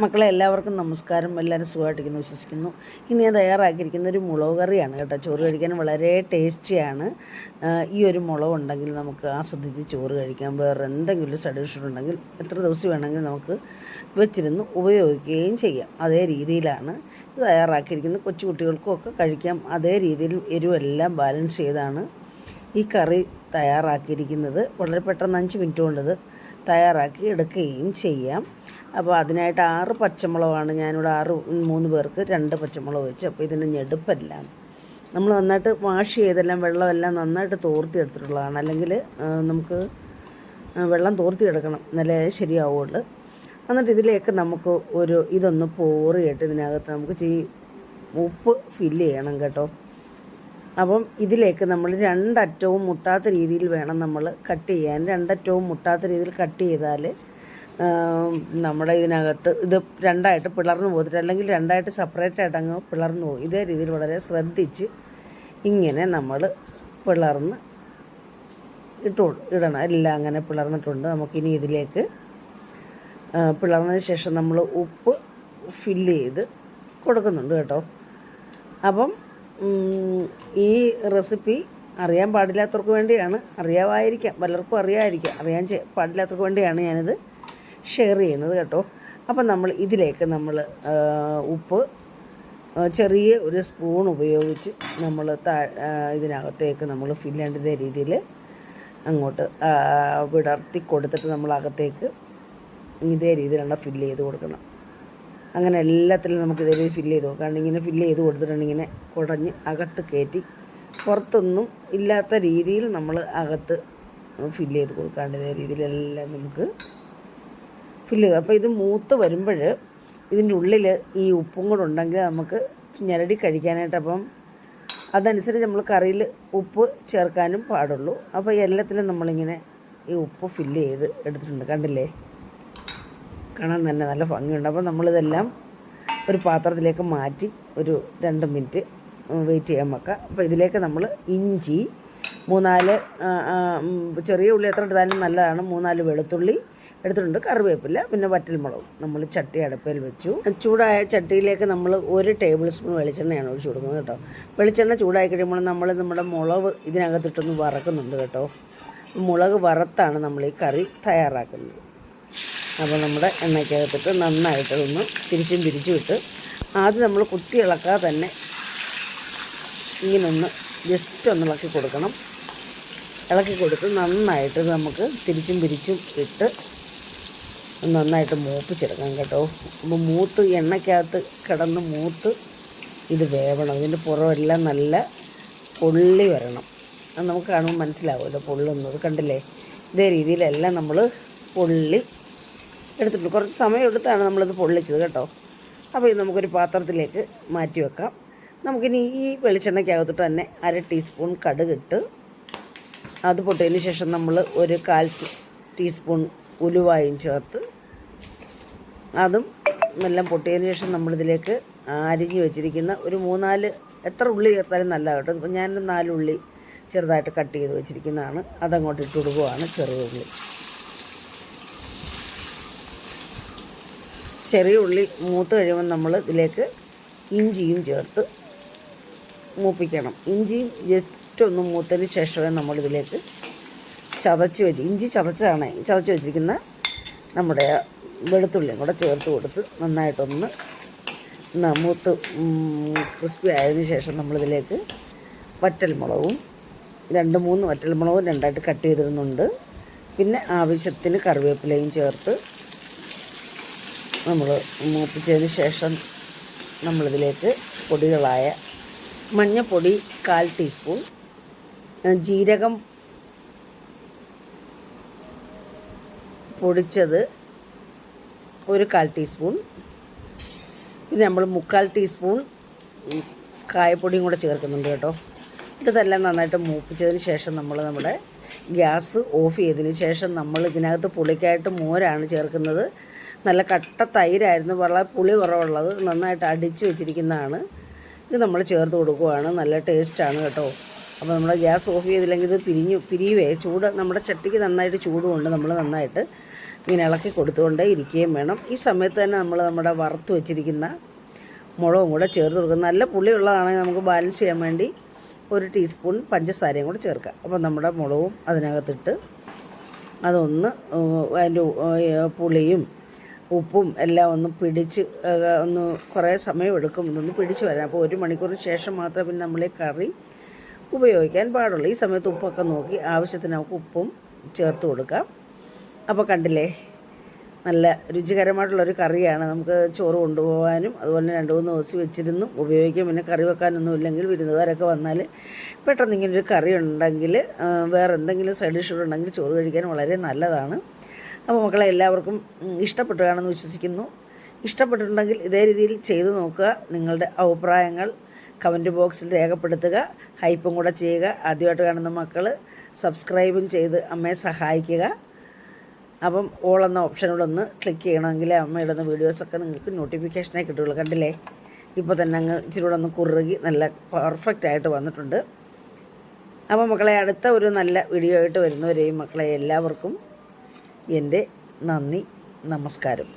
മക്കളെ എല്ലാവർക്കും നമസ്കാരം. എല്ലാവരും സുഖമായിട്ടിരിക്കുന്നു വിശ്വസിക്കുന്നു. ഇന്ന് ഞാൻ തയ്യാറാക്കിയിരിക്കുന്ന ഒരു മുളക് കറിയാണ് കേട്ടോ. ചോറ് കഴിക്കാൻ വളരെ ടേസ്റ്റിയാണ്. ഈ ഒരു മുളക് ഉണ്ടെങ്കിൽ നമുക്ക് ആസ്വദിച്ച് ചോറ് കഴിക്കാം. വേറെ എന്തെങ്കിലും സൊല്യൂഷൻ ഉണ്ടെങ്കിൽ എത്ര ദിവസം വേണമെങ്കിലും നമുക്ക് വെച്ചിരുന്ന് ഉപയോഗിക്കുകയും ചെയ്യാം. അതേ രീതിയിലാണ് ഇത് തയ്യാറാക്കിയിരിക്കുന്നത്. കൊച്ചു കുട്ടികൾക്കും ഒക്കെ കഴിക്കാം. അതേ രീതിയിൽ എരിവെല്ലാം ബാലൻസ് ചെയ്താണ് ഈ കറി തയ്യാറാക്കിയിരിക്കുന്നത്. വളരെ പെട്ടെന്ന് അഞ്ച് മിനിറ്റ് കൊണ്ടത് തയ്യാറാക്കി എടുക്കുകയും ചെയ്യാം. അപ്പോൾ അതിനായിട്ട് ആറ് പച്ചമുളകാണ് ഞാനിവിടെ ആറ് മൂന്ന് പേർക്ക് രണ്ട് പച്ചമുളക് വെച്ച് അപ്പോൾ ഇതിന്റെ ഞെടുപ്പെല്ലാം നമ്മൾ നന്നായിട്ട് വാഷ് ചെയ്തെല്ലാം വെള്ളമെല്ലാം നന്നായിട്ട് തോർത്തി എടുത്തിട്ടുള്ളതാണ് അല്ലെങ്കിൽ നമുക്ക് വെള്ളം തോർത്തി എടുക്കണം എന്നാലേ ശരിയാവുള്ളൂ. എന്നിട്ട് ഇതിലേക്ക് നമുക്ക് ഒരു ഇതൊന്ന് പോറിയിട്ട് ഇതിനകത്ത് നമുക്ക് ചീ ഉപ്പ് ഫില്ല് ചെയ്യണം കേട്ടോ. അപ്പം ഇതിലേക്ക് നമ്മൾ രണ്ടറ്റവും മുട്ടാത്ത രീതിയിൽ വേണം നമ്മൾ കട്ട് ചെയ്യാൻ. രണ്ടറ്റവും മുട്ടാത്ത രീതിയിൽ കട്ട് ചെയ്താൽ നമ്മുടെ ഇതിനകത്ത് ഇത് രണ്ടായിട്ട് പിളർന്ന് പോകത്തിട്ട് അല്ലെങ്കിൽ രണ്ടായിട്ട് സെപ്പറേറ്റ് ആയിട്ട് അങ്ങ് പിളർന്നു പോകും ഇതേ രീതിയിൽ വളരെ ശ്രദ്ധിച്ച് ഇങ്ങനെ നമ്മൾ പിളർന്ന് ഇട്ടു ഇടണം. എല്ലാം അങ്ങനെ പിളർന്നിട്ടുണ്ട്. നമുക്കിനി ഇതിലേക്ക് പിളർന്നതിന് ശേഷം നമ്മൾ ഉപ്പ് ഫില്ല് ചെയ്ത് കൊടുക്കുന്നുണ്ട് കേട്ടോ. അപ്പം ഈ റെസിപ്പി അറിയാൻ പാടില്ലാത്തവർക്ക് വേണ്ടിയാണ്. അറിയാമായിരിക്കാം പലർക്കും അറിയാമായിരിക്കാം അറിയാൻ പാടില്ലാത്തവർക്ക് വേണ്ടിയാണ് ഞാനിത് ഷെയർ ചെയ്യുന്നത് കേട്ടോ. അപ്പം നമ്മൾ ഇതിലേക്ക് നമ്മൾ ഉപ്പ് ചെറിയ ഒരു സ്പൂൺ ഉപയോഗിച്ച് നമ്മൾ താ ഇതിനകത്തേക്ക് നമ്മൾ ഫില്ല് ചെയ്യേണ്ട രീതിയിൽ അങ്ങോട്ട് വിടർത്തി കൊടുത്തിട്ട് നമ്മൾ അകത്തേക്ക് ഇതേ രീതിയിലാണ് ഫില്ല് ചെയ്ത് കൊടുക്കണം. അങ്ങനെ എല്ലാത്തിലും നമുക്ക് ഇതേ രീതിയിൽ ഫില്ല് ചെയ്ത് കൊടുക്കാം ഇങ്ങനെ ഫില്ല് ചെയ്ത് കൊടുത്തിട്ടുണ്ടെങ്കിൽ ഇങ്ങനെ കുടഞ്ഞ് അകത്ത് കയറ്റി പുറത്തൊന്നും ഇല്ലാത്ത രീതിയിൽ നമ്മൾ അകത്ത് ഫില്ല് ചെയ്ത് കൊടുക്കാണ്ട് ഇതേ രീതിയിലെല്ലാം നമുക്ക് ചെയ്തു അപ്പോൾ ഇത് മൂത്ത് വരുമ്പോൾ ഇതിന്റെ ഉള്ളിൽ ഈ ഉപ്പും കൂടെ ഉണ്ടെങ്കിൽ നമുക്ക് ഞരടി കഴിക്കാനായിട്ട് അപ്പം അതനുസരിച്ച് നമ്മൾ കറിയിൽ ഉപ്പ് ചേർക്കാനും പാടുള്ളൂ. അപ്പോൾ എല്ലാത്തിലും നമ്മളിങ്ങനെ ഈ ഉപ്പ് ഫില്ല് ചെയ്ത് എടുത്തിട്ടുണ്ട്. കണ്ടില്ലേ? കാണാൻ തന്നെ നല്ല ഭംഗിയുണ്ട്. അപ്പോൾ നമ്മളിതെല്ലാം ഒരു പാത്രത്തിലേക്ക് മാറ്റി ഒരു രണ്ട് മിനിറ്റ് വെയിറ്റ് ചെയ്യാൻ വെക്കാം. അപ്പോൾ ഇതിലേക്ക് നമ്മൾ ഇഞ്ചി മൂന്നാൽ ചെറിയ ഉള്ളി എത്ര ഇട്ടാലും നല്ലതാണ്. മൂന്നാൽ വെളുത്തുള്ളി എടുത്തിട്ടുണ്ട്. കറിവേപ്പില പിന്നെ വറ്റൽമുളകും. നമ്മൾ ചട്ടി അടുപ്പിൽ വെച്ചു. ചൂടായ ചട്ടിയിലേക്ക് നമ്മൾ ഒരു ടേബിൾ സ്പൂൺ വെളിച്ചെണ്ണയാണ് ഒഴിച്ചു കൊടുക്കുന്നത് കേട്ടോ. വെളിച്ചെണ്ണ ചൂടായി കഴിയുമ്പോൾ നമ്മൾ നമ്മുടെ മുളക് ഇതിനകത്തിട്ടൊന്ന് വറക്കുന്നുണ്ട് കേട്ടോ. മുളക് വറുത്താണ് നമ്മൾ ഈ കറി തയ്യാറാക്കുന്നത്. അപ്പോൾ നമ്മുടെ എണ്ണയ്ക്കകത്തിട്ട് നന്നായിട്ടതൊന്ന് തിരിച്ചും പിരിച്ചും ഇട്ട് ആദ്യം നമ്മൾ കുത്തി ഇളക്കാതെ തന്നെ ഇങ്ങനൊന്ന് ജസ്റ്റ് ഒന്ന് ഇളക്കി കൊടുക്കണം. ഇളക്കി കൊടുത്ത് നന്നായിട്ട് നമുക്ക് തിരിച്ചും തിരിച്ചും ഇട്ട് നന്നായിട്ട് മൂപ്പിച്ചെടുക്കാം കേട്ടോ. അപ്പോൾ മൂത്ത് എണ്ണയ്ക്കകത്ത് കിടന്ന് മൂത്ത് ഇത് വേവണം. ഇതിന്റെ പുറമെല്ലാം നല്ല പൊള്ളി വരണം. അത് നമുക്ക് കാണുമ്പോൾ മനസ്സിലാവുമല്ലോ പൊള്ളുന്നത്. കണ്ടില്ലേ? ഇതേ രീതിയിലെല്ലാം നമ്മൾ പൊള്ളി എടുത്തിട്ടുണ്ട്. കുറച്ച് സമയം എടുത്താണ് നമ്മളിത് പൊള്ളിച്ചത് കേട്ടോ. അപ്പോൾ ഇത് നമുക്കൊരു പാത്രത്തിലേക്ക് മാറ്റി വെക്കാം. നമുക്കിനി ഈ വെളിച്ചെണ്ണയ്ക്കകത്തിട്ട് തന്നെ അര ടീസ്പൂൺ കടുകിട്ട് അത് പൊട്ടിയതിന് ശേഷം നമ്മൾ ഒരു കാൽ ടീസ്പൂൺ ഉലുവായും ചേർത്ത് അതും എല്ലാം പൊട്ടിയതിന് ശേഷം നമ്മളിതിലേക്ക് അരിഞ്ഞു വെച്ചിരിക്കുന്ന ഒരു മൂന്നാൽ എത്ര ഉള്ളി ചേർത്താലും നല്ല കേട്ടോ ഇപ്പം ഞാൻ നാല് ഉള്ളി ചെറുതായിട്ട് കട്ട് ചെയ്ത് വെച്ചിരിക്കുന്നതാണ്. അതങ്ങോട്ട് ഇട്ട് കൊടുക്കുവാണ് ചെറിയ ഉള്ളി. ചെറിയ ഉള്ളി മൂത്ത് കഴിയുമ്പോൾ നമ്മൾ ഇതിലേക്ക് ഇഞ്ചിയും ചേർത്ത് മൂപ്പിക്കണം. ഇഞ്ചിയും ജസ്റ്റ് ഒന്ന് മൂത്തതിന് ശേഷമേ നമ്മളിതിലേക്ക് ചതച്ച് വെച്ച് ഇഞ്ചി ചതച്ചതാണ് ചതച്ച് വെച്ചിരിക്കുന്ന നമ്മുടെ വെളുത്തുള്ളിയും കൂടെ ചേർത്ത് കൊടുത്ത് നന്നായിട്ടൊന്ന് മൂത്ത് ക്രിസ്പി ആയതിന് ശേഷം നമ്മളിതിലേക്ക് വറ്റൽമുളകും രണ്ട് മൂന്ന് വറ്റൽമുളകും രണ്ടായിട്ട് കട്ട് ചെയ്തിരുന്നുണ്ട്. പിന്നെ ആവശ്യത്തിന് കറിവേപ്പിലയും ചേർത്ത് നമ്മൾ മൂപ്പിച്ചതിന് ശേഷം നമ്മളിതിലേക്ക് പൊടികളായ മഞ്ഞപ്പൊടി കാൽ ടീസ്പൂൺ ജീരകം പൊടിച്ചത് ഒരു കാൽ ടീസ്പൂൺ. പിന്നെ നമ്മൾ മുക്കാൽ ടീസ്പൂൺ കായപ്പൊടിയും കൂടെ ചേർക്കുന്നുണ്ട് കേട്ടോ. ഇതെല്ലാം നന്നായിട്ട് മൂപ്പിച്ചതിന് ശേഷം നമ്മൾ നമ്മുടെ ഗ്യാസ് ഓഫ് ചെയ്തതിന് ശേഷം നമ്മൾ ഇതിനകത്ത് പുളിക്കായിട്ട് മോരാണ് ചേർക്കുന്നത്. നല്ല കട്ട തൈരായിരുന്നു. വളരെ പുളി കുറവുള്ളത്. നന്നായിട്ട് അടിച്ച് വെച്ചിരിക്കുന്നതാണ്. ഇത് നമ്മൾ ചേർത്ത് കൊടുക്കുവാണ്. നല്ല ടേസ്റ്റാണ് കേട്ടോ. അപ്പോൾ നമ്മൾ ഗ്യാസ് ഓഫ് ചെയ്തില്ലെങ്കിൽ ഇത് പിരിഞ്ഞു പിരിയുവേ. ചൂട് നമ്മുടെ ചട്ടിക്ക് നന്നായിട്ട് ചൂടുകൊണ്ട് നമ്മൾ നന്നായിട്ട് ഇങ്ങനെ ഇളക്കി കൊടുത്തുകൊണ്ടേ ഇരിക്കുകയും വേണം. ഈ സമയത്ത് തന്നെ നമ്മൾ നമ്മുടെ വറുത്ത് വെച്ചിരിക്കുന്ന മുളകും കൂടെ ചേർത്ത് കൊടുക്കും നല്ല പുളിയുള്ളതാണെങ്കിൽ നമുക്ക് ബാലൻസ് ചെയ്യാൻ വേണ്ടി ഒരു ടീസ്പൂൺ പഞ്ചസാരയും കൂടെ ചേർക്കാം അപ്പോൾ നമ്മുടെ മുളകും അതിനകത്തിട്ട് അതൊന്ന് അതിന്റെ പുളിയും ഉപ്പും എല്ലാം ഒന്ന് പിടിച്ച് ഒന്ന് കുറേ സമയമെടുക്കും ഇതൊന്ന് പിടിച്ച് വരാം അപ്പോൾ ഒരു മണിക്കൂറിന് ശേഷം മാത്രമേ പിന്നെ നമ്മൾ ഈ കറി ഉപയോഗിക്കാൻ പാടുള്ളൂ. ഈ സമയത്ത് ഉപ്പൊക്കെ നോക്കി ആവശ്യത്തിന് നമുക്ക് ഉപ്പും ചേർത്ത് കൊടുക്കാം. അപ്പോൾ കണ്ടില്ലേ? നല്ല രുചികരമായിട്ടുള്ളൊരു കറിയാണ്. നമുക്ക് ചോറ് കൊണ്ടുപോകാനും അതുപോലെ തന്നെ രണ്ട് മൂന്ന് ദിവസം വെച്ചിരുന്നും ഉപയോഗിക്കാം. പിന്നെ കറി വെക്കാനൊന്നും ഇല്ലെങ്കിൽ വിരുന്നുകാരൊക്കെ വന്നാൽ പെട്ടെന്ന് ഒരു കറി ഉണ്ടെങ്കിൽ വേറെ എന്തെങ്കിലും സൈഡ് ഡിഷ് ഉണ്ടെങ്കിൽ ചോറ് കഴിക്കാൻ വളരെ നല്ലതാണ്. അപ്പോൾ മക്കളെ എല്ലാവർക്കും ഇഷ്ടപ്പെട്ടുകയാണെന്ന് വിശ്വസിക്കുന്നു. ഇഷ്ടപ്പെട്ടിട്ടുണ്ടെങ്കിൽ ഇതേ രീതിയിൽ ചെയ്തു നോക്കുക. നിങ്ങളുടെ അഭിപ്രായങ്ങൾ കമന്റ് ബോക്സിൽ രേഖപ്പെടുത്തുക. ഹൈപ്പും കൂടെ ചെയ്യുക. ആദ്യമായിട്ട് കാണുന്ന മക്കൾ സബ്സ്ക്രൈബും ചെയ്ത് അമ്മയെ സഹായിക്കുക. അപ്പം ഓൾ എന്ന ഓപ്ഷനോട് ഒന്ന് ക്ലിക്ക് ചെയ്യണമെങ്കിൽ അമ്മ ഇടുന്ന വീഡിയോസൊക്കെ നിങ്ങൾക്ക് നോട്ടിഫിക്കേഷനായി കിട്ടുള്ളൂ കണ്ടില്ലേ? ഇപ്പോൾ തന്നെ അങ്ങ് ഇച്ചിരി ഒന്ന് കുറുകി നല്ല പെർഫെക്റ്റ് ആയിട്ട് വന്നിട്ടുണ്ട്. അപ്പോൾ മക്കളെ അടുത്ത ഒരു നല്ല വീഡിയോ ആയിട്ട് വരുന്നവരെയും മക്കളെ എല്ലാവർക്കും എന്റെ നന്ദി നമസ്കാരം.